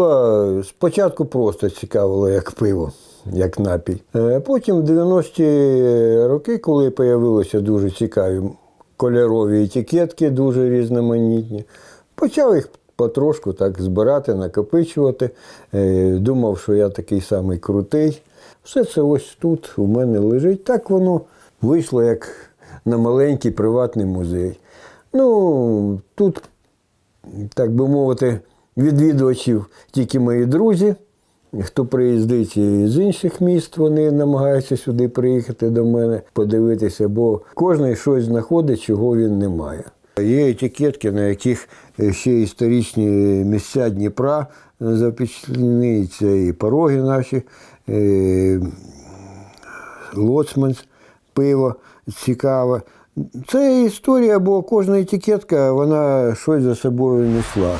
Пиво спочатку просто цікавило як пиво, як напій. Е, Потім в 90-ті роки, коли з'явилися дуже цікаві кольорові етикетки, дуже різноманітні, почав їх потрошку так збирати, накопичувати. Е, Думав, що я такий самий крутий. Все це ось тут у мене лежить. Так воно вийшло як на маленький приватний музей. Ну, тут так би мовити, відвідувачів тільки мої друзі. Хто приїздить з інших міст, вони намагаються сюди приїхати до мене, подивитися, бо кожен щось знаходить, чого він не має. Є етикетки, на яких ще історичні місця Дніпра запечатлені, це і пороги наші, е, лоцман, пиво цікаве. Це історія, бо кожна етикетка вона щось за собою несла.